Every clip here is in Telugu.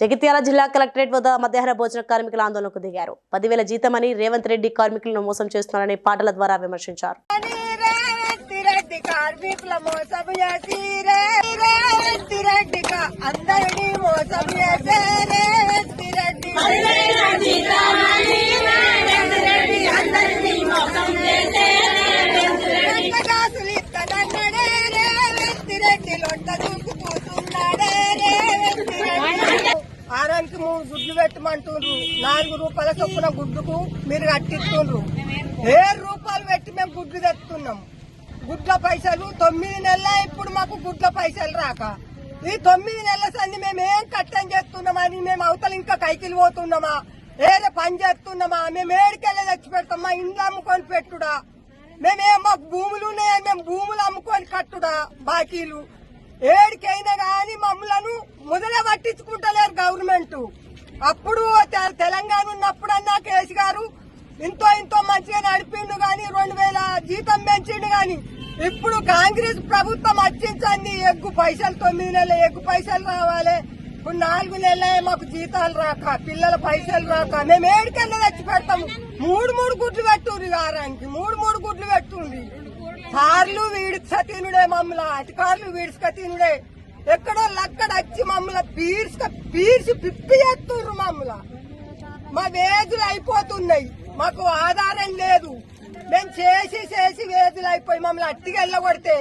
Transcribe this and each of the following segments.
జగిత్యాల జిల్లా కలెక్టరేట్ వద్ద మధ్యాహ్న భోజన కార్మికుల ఆందోళనకు దిగారు. పదివేల జీతమని రేవంత్ రెడ్డి కార్మికులను మోసం చేస్తున్నారని పాటల ద్వారా విమర్శించారు. కార్మికుల మోసం చేసి రెడ్డి అందరినీ మోసం ఆరానికి మూడు గుడ్లు పెట్టమంటుండ్రు. నాలుగు రూపాయల చొప్పున గుడ్డుకు మీరు కట్టిస్తుండ్రు ఏడు రూపాయలు పెట్టి మేము గుడ్లు తెస్తున్నాం గుడ్ల పైసలు తొమ్మిది నెలల ఇప్పుడు మాకు గుడ్ల పైసలు రాక. ఈ తొమ్మిది నెలల సంది మేము ఏం కట్టం చేస్తున్నామని మేము అవతల ఇంకా కైకిలు పోతున్నామా? ఏదో పని చేస్తున్నామా? మేము ఏడికెళ్ళి తెచ్చి పెడతామా ఇండ్లు అమ్ముకొని పెట్టుడా? మేమేం మాకు భూములు ఉన్నాయని మేము భూములు అమ్ముకొని కట్టుడా బాకీలు? ఏడికైనా కానీ మమ్మలను మొదలే పట్టించుకుంటాం గవర్నమెంట్. అప్పుడు తె- తెలంగాణ ఉన్నప్పుడన్నా కేసు గారు ఇంతో ఇంతో మంచిగా నడిపిండు గాని రెండు వేల జీతం పెంచిండు గాని ఇప్పుడు కాంగ్రెస్ ప్రభుత్వం వచ్చించండి ఎగ్గు పైసలు తొమ్మిది నెలలు ఎగ్గు పైసలు రావాలి. ఇప్పుడు నాలుగు నెలలే మాకు జీతాలు రాక పిల్లల పైసలు రాక. మేము ఏడికెళ్ళి తెచ్చి పెడతాము. మూడు మూడు గుడ్లు పెట్టుండ్రి వారానికి. మూడు మూడు గుడ్లు పెట్టుండ్రి. కార్లు వీడిస్క తినుడే మమ్మల్ని అధికారులు వీడిస్క తినుడే ఎక్కడో లక్కడ వచ్చి మమ్మల్ని పీడ్స్క పీడ్చి పిప్పి చేస్తుండ్రు మమ్మల్ని. మా వేజులు అయిపోతున్నాయి. మాకు ఆధారం లేదు. మేము చేసి చేసి వేజులు అయిపోయి మమ్మల్ని అట్టికి వెళ్ళగొడితే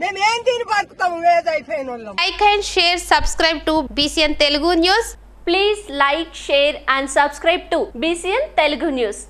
మేమేం తిని బతుకుతాము వేజ్ అయిపోయిన వాళ్ళం. Like share subscribe subscribe BCN Telugu news please like share and subscribe subscribe BCN Telugu news